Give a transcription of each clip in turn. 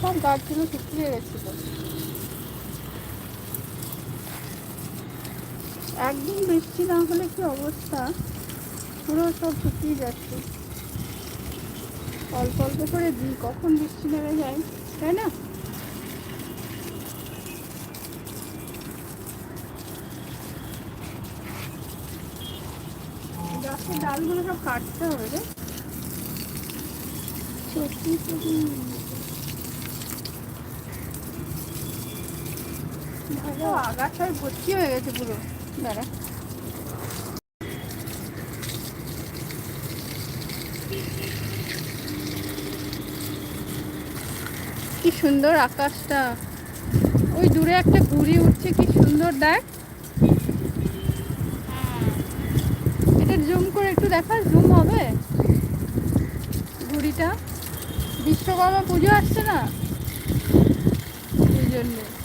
সব গাছগুলো শুকিয়ে গেছিল। একদিন বৃষ্টি না হলে কি অবস্থা? পুরো সব শুকিয়ে যাচ্ছে। অল্প অল্প করে দিই, কখন বৃষ্টি নেমে যায়, তাই না? গাছের ডালগুলো সব কাটতে হবে রে। সত্যি সত্যি ভালো আগাছায় ভর্তি হয়ে গেছে পুরো। দাঁড়া। কি সুন্দর আকাশটা। ওই দূরে একটা ঘুড়ি উঠছে, কি সুন্দর, দেখ। এটা জুম করে একটু দেখা জুম হবে? ঘুড়িটা। বিশ্বকর্মা পুজো আসছে না? এই জন্যে।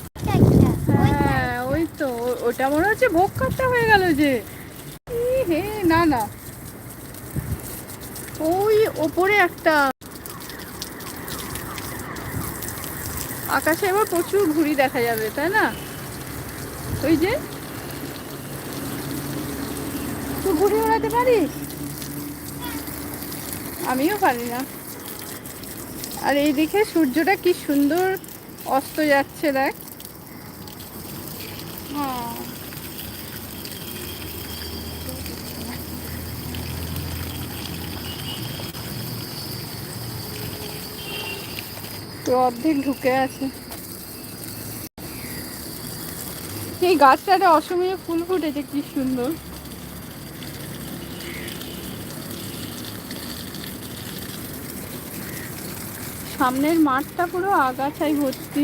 তো, ওটা মনে হচ্ছে ভোগ কাটটা হয়ে গেল যে। হে, না না। ওই ওপরে একটা। আকাশে এবার প্রচুর ঘুড়ি দেখা যাবে, তাই না? ওই যে। তুই ঘুড়ি ওড়াতে পারিস? আমিও পারি না। আর এই সূর্যটা কি সুন্দর অস্ত যাচ্ছে, দেখ। হ্যাঁ তো অর্ধেক ঢুকে আছে। এই গাছটাতে অসময়ে ফুল ফুটেছে, কি সুন্দর। সামনের মাঠটা পুরো আগাছাই ভর্তি।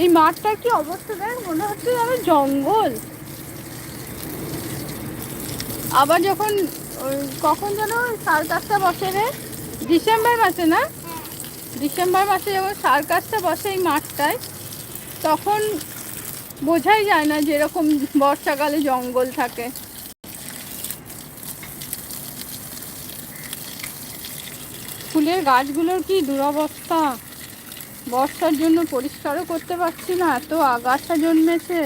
এই মাঠটার কি অবস্থা দেখ? মনে হচ্ছে যেন জঙ্গল। আবার যখন কখন যেন সার্কাসটা বসে রে? ডিসেম্বর মাসে না? ডিসেম্বর মাসে যখন সার্কাসটা বসে এই মাঠটায়, তখন বোঝাই যায় না যেরকম বর্ষাকালে জঙ্গল থাকে। ফুলের গাছগুলোর কি দুরবস্থা? বর্ষার জন্য পরিষ্কারও করতে পারছি না, এত আগাছা জন্মেছে।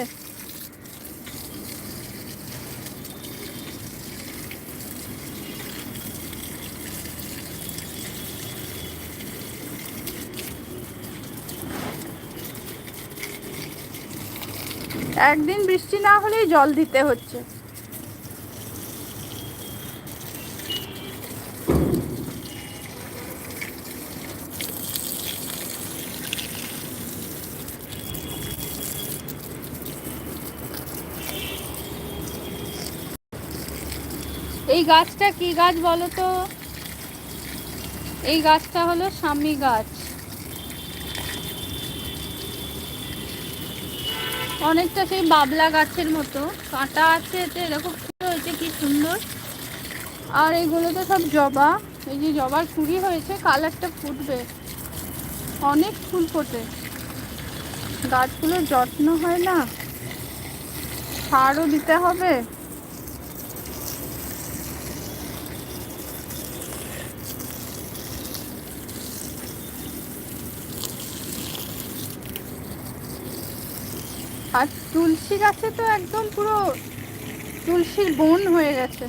একদিন বৃষ্টি না হলেই জল দিতে হচ্ছে। এই গাছটা কি গাছ বলো তো? এই গাছটা হলো স্বামী গাছ। অনেকটা সেই বাবলা গাছের মতো। কাঁটা আছে এতে এরকম ফুল হয়েছে, কি সুন্দর। আর এইগুলো তো সব জবা। এই যে জবার কুড়ি হয়েছে, কালারটা ফুটবে। অনেক ফুল ফোটে। গাছগুলোর যত্ন হয় না। সারও দিতে হবে। আর তুলসী গাছে তো একদম পুরো তুলসীর বন হয়ে গেছে।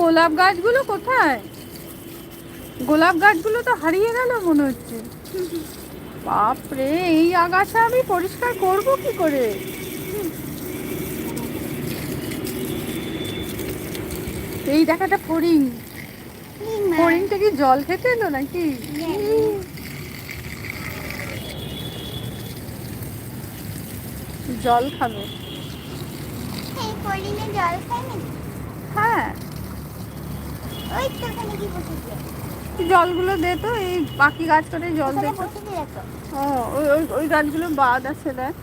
গোলাপ গাছগুলো কোথায়? গোলাপ গাছগুলো তো হারিয়ে গেল মনে হচ্ছে। বাপরে, এই আগাছা আমি পরিষ্কার করব কি করে? এই দেখাটা ফড়িং। ফড়িংটা কি জল খেতে এলো নাকি? জল খাবে। হ্যাঁ। জলগুলো দে তো এই বাকি গাছ করে জল দে ও ওই ওই ওই গাছগুলো বাদ আছে দেখ।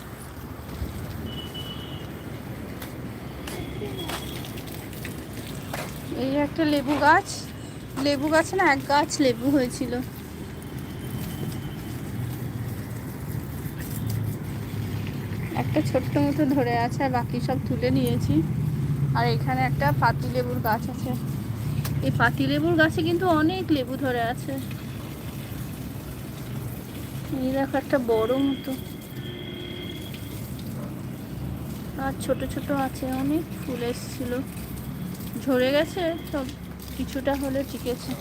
এই একটা লেবু গাছ। লেবু গাছে না এক গাছ লেবু হয়েছিল। একটা ছোট্ট মতো ধরে আছে আর বাকি সব তুলে নিয়েছি। আর এখানে একটা পাতিলেবুর গাছ আছে। এই পাতিলেবুর গাছে কিন্তু অনেক লেবু ধরে আছে। এই দেখো একটা বড় মতো। আর ছোট ছোট আছে, অনেক ফুল এসেছিল। ঝরে গেছে, সব কিছুটা হলে টিকেছে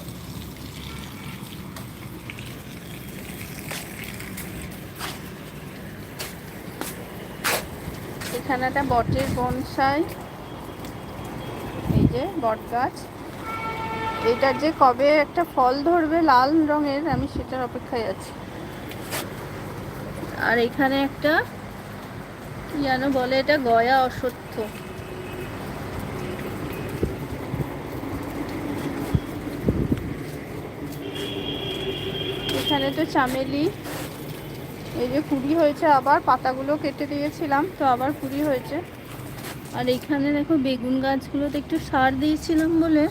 এখানে একটা বটের বনসাই, এই যে বট গাছ। এটার যে কবে একটা ফল ধরবে লাল রঙের, আমি সেটার অপেক্ষায় আছি। আর এখানে একটা, কি যেন বলে এটা, গয়া অসত্য এখানে তো চামেলি। এই যে কুড়ি হয়েছে আবার, পাতাগুলো কেটে দিয়েছিলাম, তো আবার কুড়ি হয়েছে। আর এখানে দেখো বেগুন গাছগুলোতে একটু সার দিয়েছিলাম বলে।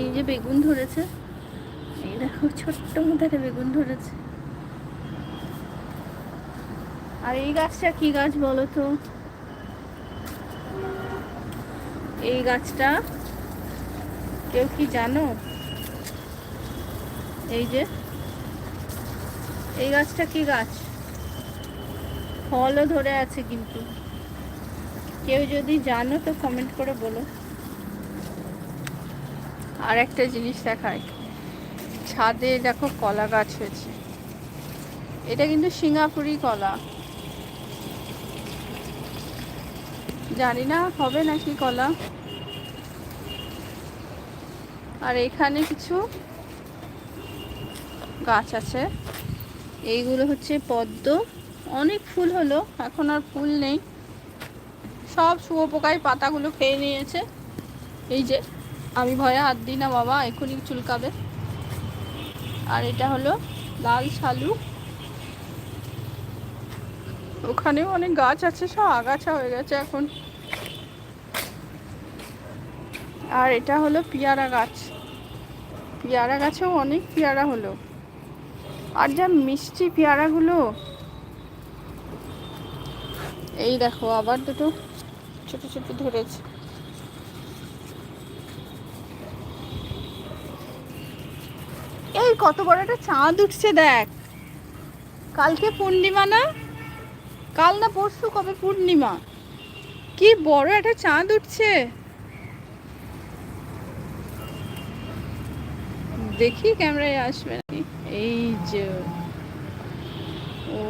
এই যে বেগুন ধরেছে। এই দেখো, ছোট্ট একটা বেগুন ধরেছে। আর এই গাছটা কি গাছ বলো তো? এই গাছটা কেউ কি জানো? এই যে এই গাছটা কি গাছ? ফলও ধরে আছে কিন্তু। কেউ যদি জানো তো কমেন্ট করে বলো। আর একটা জিনিস দেখায়। ছাদে দেখো কলা গাছ হয়েছে। এটা কিন্তু সিঙ্গাপুরি কলা। জানি না, হবে নাকি কলা? আর এখানে কিছু গাছ আছে। এইগুলো হচ্ছে পদ্ম। অনেক ফুল হলো, এখন আর ফুল নেই। সব শুয়োপোকায় পাতাগুলো খেয়ে নিয়েছে। এই যে, আমি ভয়ে হাত দিই না বাবা, এখনই চুলকাবে। আর এটা হলো লাল শালু। ওখানেও অনেক গাছ আছে, সব আগাছা হয়ে গেছে এখন। আর এটা হলো পেয়ারা গাছ। পেয়ারা গাছেও অনেক পেয়ারা হলো। আর যা মিষ্টি পেয়ারাগুলো। এই দেখো, আবার দুটো ছোট ছোট ধরেছে। এই কত বড় একটা চাঁদ উঠছে দেখ। কালকে পূর্ণিমা না? কাল না পরশু কবে পূর্ণিমা? কি বড় একটা চাঁদ উঠছে। দেখি ক্যামেরায় আসবে নাকি? এই যে। ও।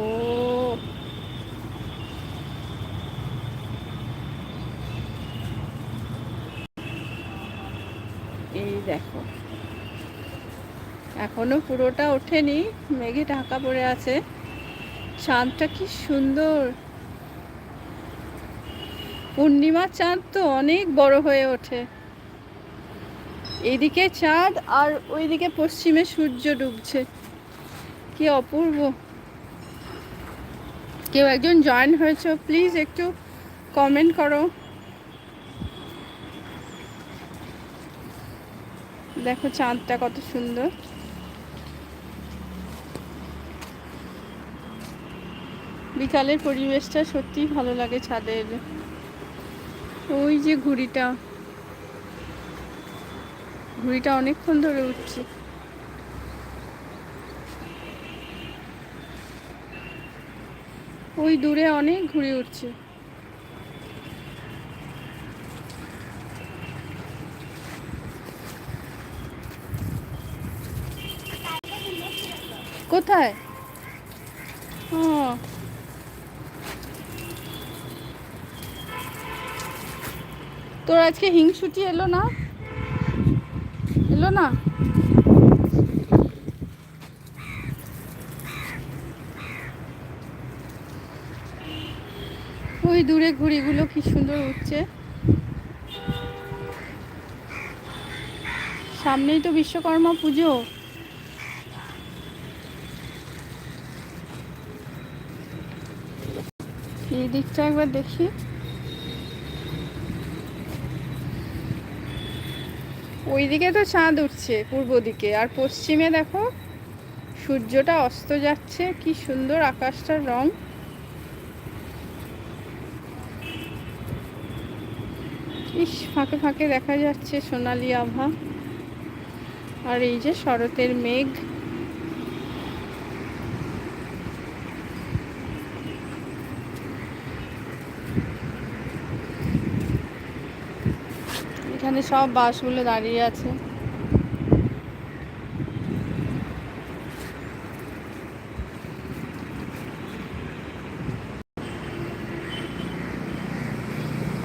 এই দেখো। এখনও পুরোটা ওঠেনি। মেঘে ঢাকা পড়ে আছে। চাঁদটা কি সুন্দর। পূর্ণিমার চাঁদ তো অনেক বড় হয়ে ওঠে। এইদিকে চাঁদ আর ওইদিকে পশ্চিমে সূর্য ডুবছে। কি অপূর্ব। কেউ একজন জয়েন হয়েছে প্লিজ একটু কমেন্ট করো। দেখো চাঁদটা কত সুন্দর। বিকালের পরিবেশটা সত্যিই ভালো লাগে ছাদে এলে ওই যে ঘুড়িটা। ঘুড়িটা অনেকক্ষণ ধরে উঠছে। ওই দূরে অনেক ঘুড়ি উঠছে। কোথায়? তোর আজকে হিংসুটি এলো না? না? ওই দূরে ঘুড়িগুলো কি সুন্দর উঠছে। সামনেই তো বিশ্বকর্মা পুজো। এই দিকটা একবার দেখি। ওই দিকে তো চাঁদ উঠছে পূর্ব দিকে, আর পশ্চিমে দেখো সূর্যটা অস্ত যাচ্ছে, কি সুন্দর আকাশটার রং। ইস, ফাঁকে ফাঁকে দেখা যাচ্ছে সোনালি আভা। আর এই যে শরতের মেঘ। এখানে সব বাসগুলো দাঁড়িয়ে আছে।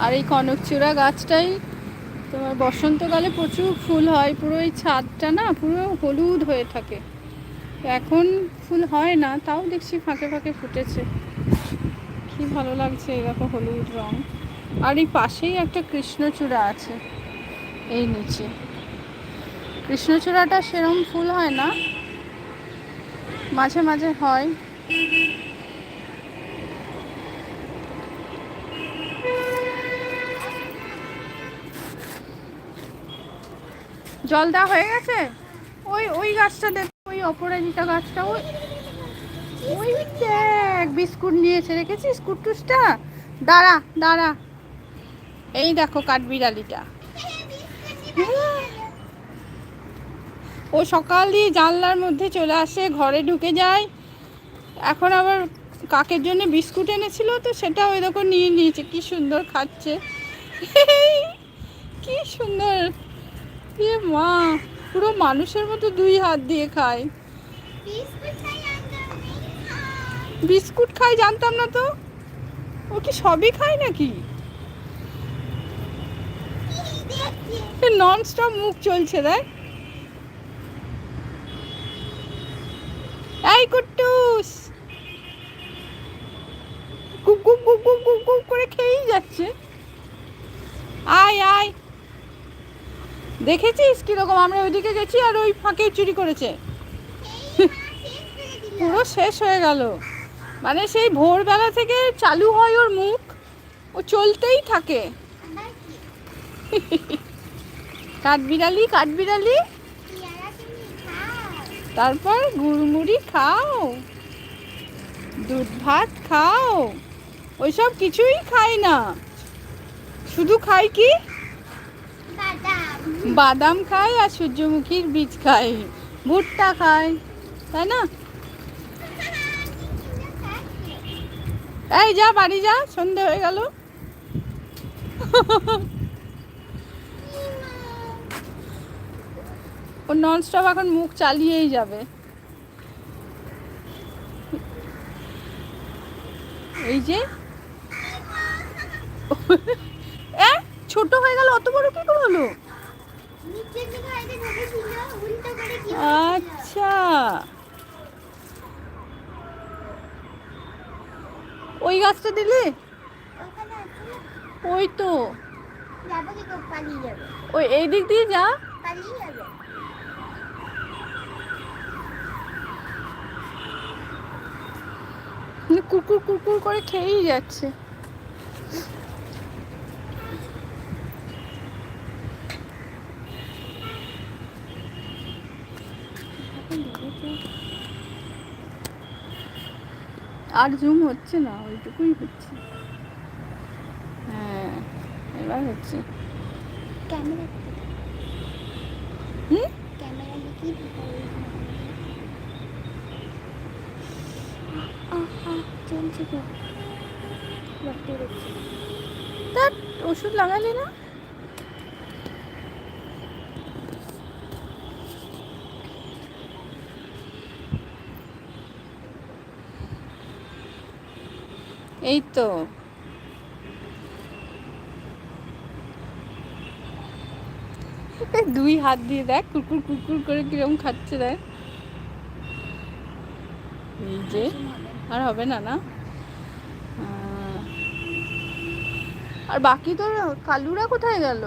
আর এই কনকচূড়া গাছটাই তোমার বসন্তকালে প্রচুর ফুল হয়, পুরো এই ছাদটা না পুরো হলুদ হয়ে থাকে। এখন ফুল হয় না, তাও দেখছি ফাঁকে ফাঁকে ফুটেছে। কি ভালো লাগছে দেখো হলুদ রং। আর এই পাশেই একটা কৃষ্ণচূড়া আছে। এই নিচে। কৃষ্ণচূড়াটা সেরম ফুল হয় না। মাঝে মাঝে হয়। জল দেওয়া হয়ে গেছে? ওই ওই গাছটা দেখ, ওই অপরাজিতা গাছটা, ওই ওই দেখ, বিস্কুট নিয়েছে, রেখেছিস কুটুসটা দাঁড়া দাঁড়া। এই দেখো কাঠবিড়ালিটা। ও সকাল দিয়ে জানলার মধ্যে চলে আসে ঘরে ঢুকে যায়। এখন আবার কাকের জন্য বিস্কুট এনেছিল তো সেটা ওই দেখো নিয়ে নিয়েছে কি সুন্দর খাচ্ছে। কি সুন্দর। এ মা পুরো মানুষের মতো দুই হাত দিয়ে খায়। বিস্কুট খাই জানতাম না তো। ও কি সবই খায় নাকি। নন স্টপ মুখ চলছে, দেখ। এই কুট্টুস। গুপ গুপ গুপ গুপ গুপ গুপ করে খেয়েই যাচ্ছে। আয় আয়। দেখেছিস কীরকম আমরা ওইদিকে গেছি আর ওই ফাঁকে চুরি করেছে। পুরো শেষ হয়ে গেল। মানে সেই ভোরবেলা থেকে চালু হয় ওর মুখ। ও চলতেই থাকে? কাঠবিড়ালি কাঠবিড়ালি? তারপর গুড়মুড়ি খাও। দুধ ভাত খাও। ওইসব কিছুই খাই না। শুধু খাই কি? বাদাম। খাই আর সূর্যমুখীর বীজ খাই। ভুট্টা খাই তাই না? এই যা বাড়ি যা সন্ধে হয়ে গেল। ও ননস্টপ এখন মুখ চালিয়েই যাবে এই যে ছোট হয়ে গেল, অত বড় কি করে হলো? আচ্ছা ওই গাছটা দিলি? ওই তো ওই এই দিক দিয়ে যা। কুকুর কুকুর করে খেয়েই যাচ্ছে। আর জুম হচ্ছে না ওইটুকুই হচ্ছে। এবার হচ্ছে। ক্যামেরা হুম? ক্যামেরা আহা চলছে তো। রক্ত বেরোচ্ছে। তা ওষুধ লাগালি না? এই তো। দুই হাত দিয়ে দেখ কুকুর কুকুর করে কিরম খাচ্ছে দেখ। এই যে আর হবে না না? আর বাকি তোর কালুরা কোথায় গেল?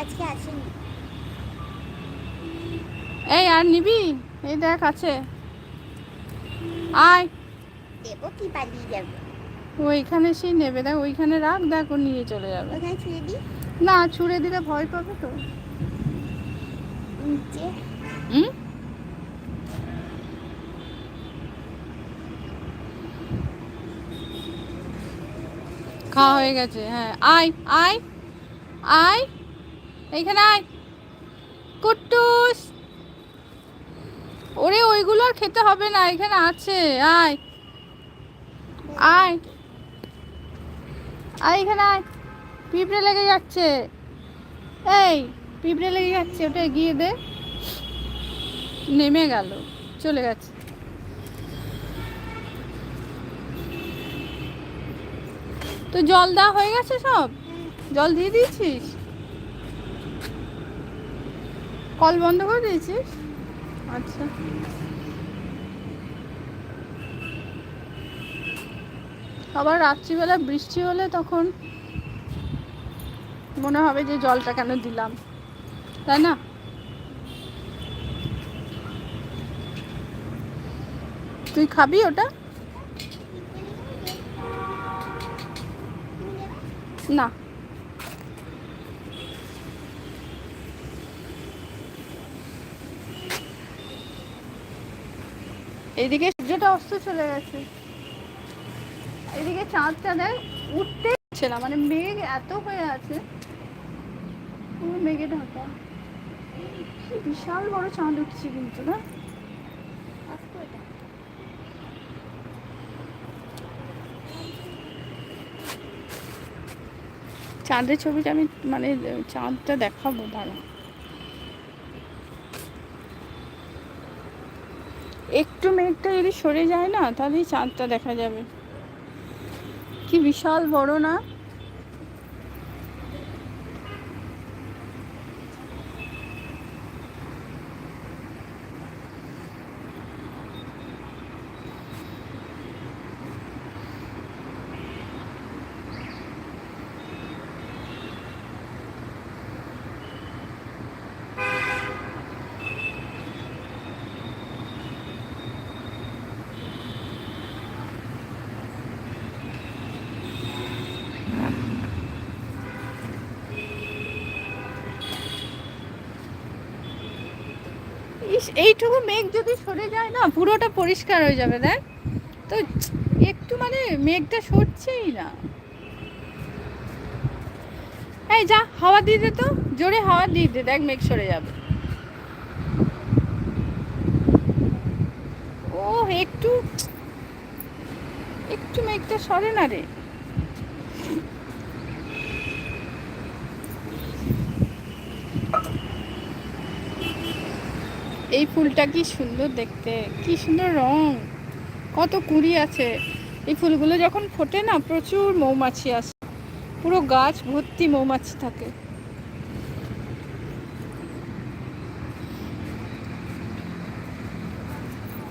আজকে আসেনি। এই আর নিবি? এই দেখ আছে। আয়। দেবো কি পালিয়ে যাবে। ও এখানে সেই নেবে। দেখ ওইখানে রাখ দেখ ও নিয়ে চলে যাবে। না ছুঁড়ে দিলে ভয় পাবে তো। হুম? খাওয়া হয়ে গেছে হ্যাঁ। আয় আয় আয়। এইখানে আয়। কুট্টুস! ওরে ওইগুলো আর খেতে হবে না এখানে আছে। আয়। আয়। আয় এখানে পিঁপড়ে লেগে যাচ্ছে। এই, পিঁপড়ে লেগে যাচ্ছে, ওটা এগিয়ে দে। নেমে গেল, চলে গেছে। তো জল দেওয়া হয়ে গেছে সব? জল দিয়ে দিয়েছিস? কল বন্ধ করে দিয়েছিস? আচ্ছা। আবার রাত্রিবেলা বৃষ্টি হলে তখন মনে হবে যে জলটা কেন দিলাম। তাই না? তুই খাবি ওটা? না। এইদিকে সূর্যটা অস্ত চলে গেছে। এদিকে চাঁদটা দেয় উঠতে হচ্ছে না মানে মেঘ এত হয়ে আছে। পুরো মেঘে ঢাকা। বিশাল বড় চাঁদ উঠছে কিন্তু, না? চাঁদের ছবিটা আমি মানে চাঁদটা দেখাবো, দাঁড়া। একটু মেঘটা যদি সরে যায় না, তাহলেই চাঁদটা দেখা যাবে। বিশাল বড় না? ইস এইটুকু মেঘ যদি সরে যায় না, পুরোটা পরিষ্কার হয়ে যাবে, দেখ। তো একটু মানে মেঘটা সরছেই না। এই যা, হাওয়া দিয়ে দে তো, জোরে হাওয়া দিয়ে দে, দেখ মেঘ সরে যাবে। ও একটু একটু মেঘটা সরে না রে। এই ফুলটা কি সুন্দর দেখতে, কি সুন্দর রং, কত কুড়ি আছে। এই ফুলগুলো যখন ফোটে না, প্রচুর মৌমাছি আসে, পুরো গাছ ভর্তি মৌমাছি থাকে।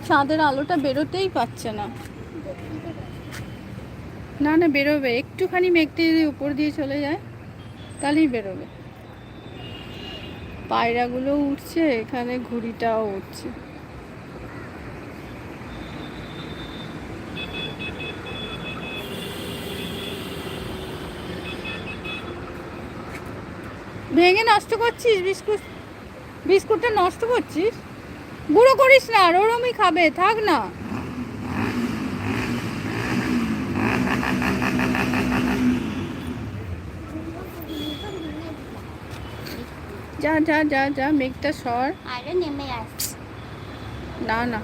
চাঁদের আলোটা বেরোতেই পাচ্ছে না। না না, বেরোবে, একটুখানি মেঘটি যদি উপর দিয়ে চলে যায়, তাহলেই বেরোবে। পায়রাগুলো উঠছে, এখানে ঘুড়িটাও উঠছে। ভেঙে নষ্ট করছিস বিস্কুট? বিস্কুটটা নষ্ট করছিস? গুঁড়ো করিস না ওরমই খাবে, থাক না। যা যা যা যা মেঘটা সর। আরও নেমে আসছে। না না।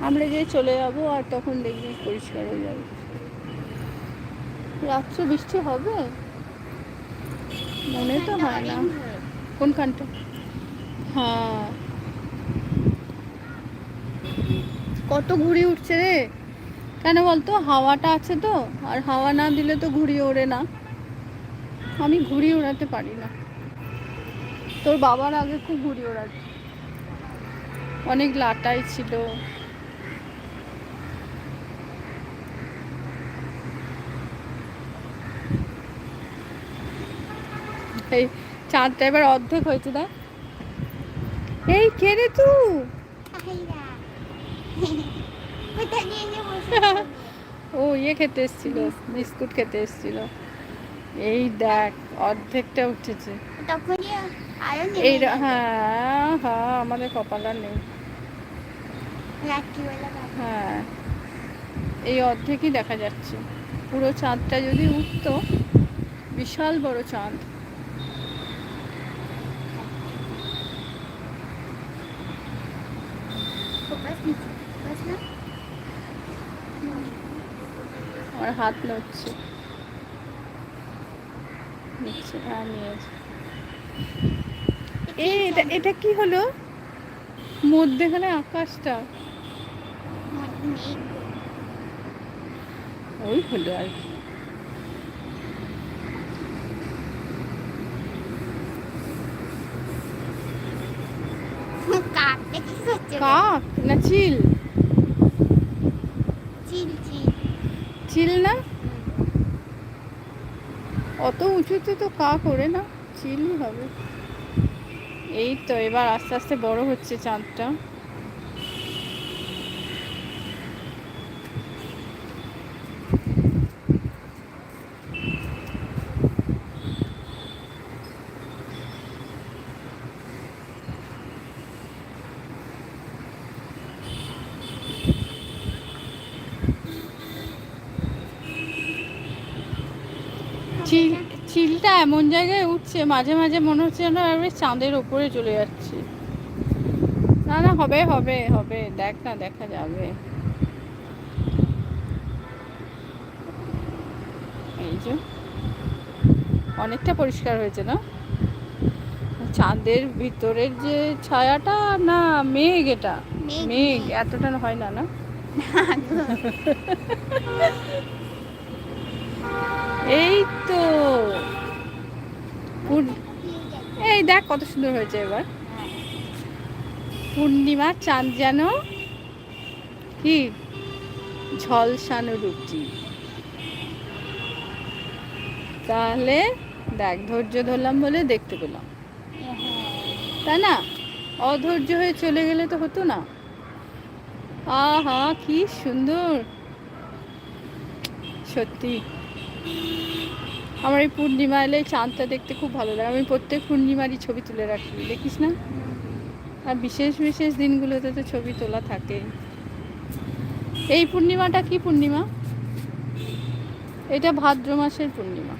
আমরা যে চলে যাব আর তখন দেখবি পরিষ্কার হয়ে যাবে। রাত্রে বৃষ্টি হবে? মনে তো হয় না। কোনখানটা? হ্যাঁ। কত ঘুড়ি উঠছে রে। কেন বলতো? হাওয়াটা আছে তো আর হাওয়া না দিলে তো ঘুড়ি ওড়ে না। আমি ঘুড়ি ওড়াতে পারি না। তোর বাবার আগে খুব ঘুড়ি ওড়াত। অনেক লাটাই ছিল। এই চাঁদটা এবার অর্ধেক হয়েছে দেখ। এই কে রে তুই ও ইয়ে খেতে এসেছিল বিস্কুট খেতে এসেছিল। এই দেখ অর্ধেকটা উঠেছে। এই হ্যাঁ হ্যাঁ আমাদের কপাল আর নেই। হ্যাঁ এই অর্ধেকই দেখা যাচ্ছে। পুরো চাঁদটা যদি উঠতো বিশাল বড় চাঁদ। আমার হাত নড়ছে নিচ্ছে হ্যাঁ নিয়েছে এ এটা এটা কি হলো? মধ্যেখানে আকাশটা। ওই হলো আর কি। কাক না চিল? চিল চিল। চিল না? উঁচুতে তো কা করে না চিলই হবে। এই তো এবার আস্তে আস্তে বড় হচ্ছে চাঁদটা চিল চিলটা এমন জায়গায় উঠছে মাঝে মাঝে মনে হচ্ছে যেন চাঁদের ওপরে চলে যাচ্ছে। না না হবে হবে হবে দেখ না দেখা যাবে। এই যে অনেকটা পরিষ্কার হয়েছে না? চাঁদের ভিতরের যে ছায়াটা না মেঘ এটা। মেঘ। এতটা হয় না না? এই তো পূর্ণ- এই দেখ কত সুন্দর হয়েছে এবার। পূর্ণিমা, চাঁদ যেন কি? ঝলসানো রুটি তাহলে দেখ, ধৈর্য ধরলাম বলে দেখতে পেলাম। তাই না? অধৈর্য হয়ে চলে গেলে তো হতো না। আহা, কি সুন্দর। সত্যি। আমার এই পূর্ণিমা এলে চাঁদটা দেখতে খুব ভালো লাগে। আমি প্রত্যেক পূর্ণিমারই ছবি তুলে রাখি, দেখিস না? আর বিশেষ বিশেষ দিনগুলোতে তো ছবি তোলা থাকে। এই পূর্ণিমাটা কি পূর্ণিমা? এটা ভাদ্র মাসের পূর্ণিমা।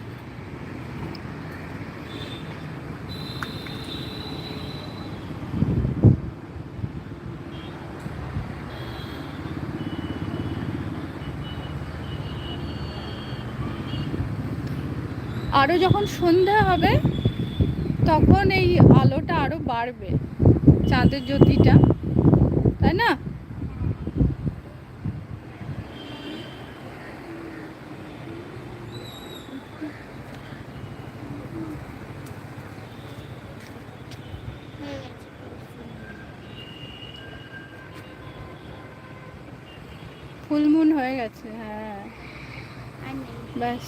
আরও যখন সন্ধ্যা হবে তখন এই আলোটা আরও বাড়বে চাঁদের জ্যোতিটা তাই না? ফুলমুন হয়ে গেছে হ্যাঁ। ব্যাস।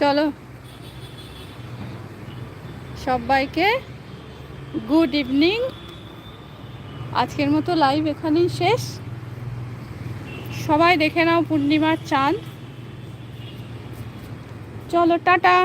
চলো। সবাইকে গুড ইভিনিং আজকের মতো লাইভ এখানেই শেষ। সবাই দেখে নাও পূর্ণিমার চাঁদ। চলো, টাটা।